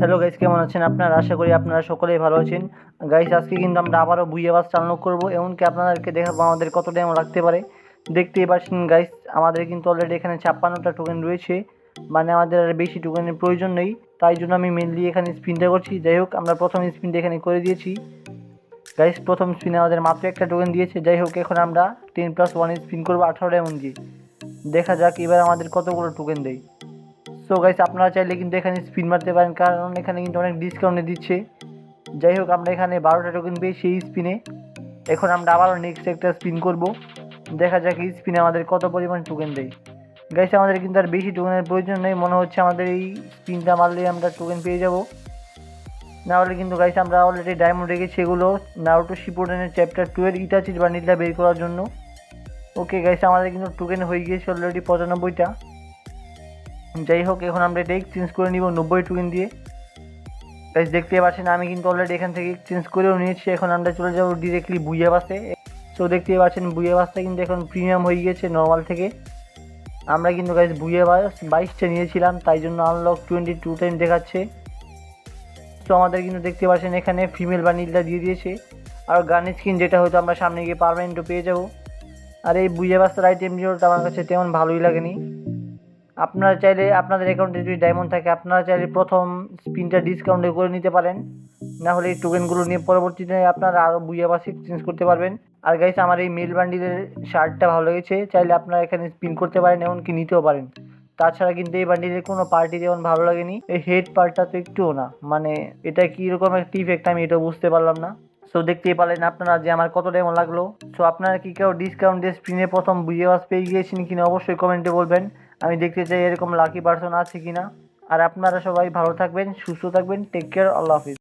Hello guys কেমন আছেন আপনারা? আশা করি আপনারা সকলেই ভালো আছেন। গাইস আজকে কিন্তু আমরা আবারও বুইয়ে বাস চালু করব, এমনকি আপনাদেরকে দেখাবো আমাদের কত টাইম লাগতে পারে। দেখতেই পাচ্ছেন গাইস আমাদের কিন্তু অলরেডি এখানে ছাপ্পান্নটা টোকেন রয়েছে। মানে আমাদের আর বেশি টোকেনের প্রয়োজন নেই। তাই জন্য আমি মেনলি এখানে স্পিনটা করছি। যাই হোক, আমরা প্রথম স্পিনটা এখানে করে দিয়েছি। গাইস প্রথম স্পিনে আমাদের মাত্র একটা টোকেন দিয়েছে। যাই হোক, এখন আমরা টেন প্লাস ওয়ান স্পিন করব আঠারো ডায়মন্ড দিয়ে দেখা যাক এবার আমাদের কতগুলো টোকেন দেয়। সো গাইস আপনারা চাইলে কিন্তু এখানে স্পিন মারতে পারেন, কারণ এখানে কিন্তু অনেক ডিসকাউন্টে দিচ্ছে। যাই হোক, আমরা এখানে বারোটা টোকেন পেয়ে সেই স্পিনে এখন আমরা আবারও নেক্সট একটা স্পিন করব। দেখা যাক এই স্পিনে আমাদের কত পরিমাণ টোকেন দেয়। গাইস আমাদের কিন্তু আর বেশি টোকেনের প্রয়োজন নেই। মনে হচ্ছে আমাদের এই স্পিনটা মারলেই আমরা টোকেন পেয়ে যাব। না হলে কিন্তু গাইস আমরা অলরেডি ডায়মন্ড রেখেছি এগুলো। নারুটো শিপোডেনের চ্যাপ্টার টু এর ইটাচির বান্ডিলটা বের করার জন্য। ওকে গাইস আমাদের কিন্তু টোকেন হয়ে গিয়েছে অলরেডি পঁচানব্বইটা। যাই হোক, এখন আমরা এটা এক্সচেঞ্জ করে নিব নব্বই টোকেন দিয়ে। গাইস দেখতে পাচ্ছেন, আমি কিন্তু অলরেডি এখান থেকে এক্সচেঞ্জ করেও নিয়েছি, এখন আমরা চলে যাব ডিরেক্টলি বুইয়া বাসে সো দেখতে পাচ্ছেন বুইয়া বাসটা কিন্তু এখন প্রিমিয়াম হয়ে গিয়েছে নর্মাল থেকে। আমরা কিন্তু গাইস বুইয়া বাস বাইশটা নিয়েছিলাম, তাই জন্য আনলক টোয়েন্টি টু টাইম দেখাচ্ছে। তো আমাদের কিন্তু দেখতে পাচ্ছেন, এখানে ফিমেল বানিলটা দিয়ে দিয়েছে। আর গান স্কিন যেটা হয়তো আমরা সামনে গিয়ে পারমানেন্টও পেয়ে যাব। আর এই বুইয়া বাস্তার আইটেমগুলোটা আমার কাছে তেমন ভালোই লাগেনি। আপনারা চাইলে আপনাদের অ্যাকাউন্টে যদি ডায়মন্ড থাকে আপনারা চাইলে প্রথম স্পিনটা ডিসকাউন্টে করে নিতে পারেন। না হলে এই টোকেনগুলো নিয়ে পরবর্তীতে আপনারা আরও বুইয়া বাস এক্সচেঞ্জ করতে পারবেন। আর গাইস আমার এই মেল বান্ডিলের শার্টটা ভালো লেগেছে। চাইলে আপনারা এখানে স্পিন করতে পারেন এমনকি নিতেও পারেন। তাছাড়া কিন্তু এই বান্ডিলের কোনো পার্টি যেমন ভালো লাগেনি। এই হেড পার্টটা তো একটুও না। মানে এটা কীরকম একটা ইফেক্ট আমি এটা বুঝতে পারলাম না। সো দেখতেই পারলেন আপনারা যে আমার কত ডেমো লাগল। সো আপনারা কি কেউ ডিসকাউন্ট দিয়ে স্ক্রিনে প্রথম বুইয়ে বাস পেয়ে গিয়েছেন কিনা অবশ্যই কমেন্টে বলবেন। আমি দেখতে চাই এরকম লাকি পার্সন আছে কিনা। আর আপনারা সবাই ভালো থাকবেন, সুস্থ থাকবেন টেক কেয়ার আল্লাহ হাফিজ।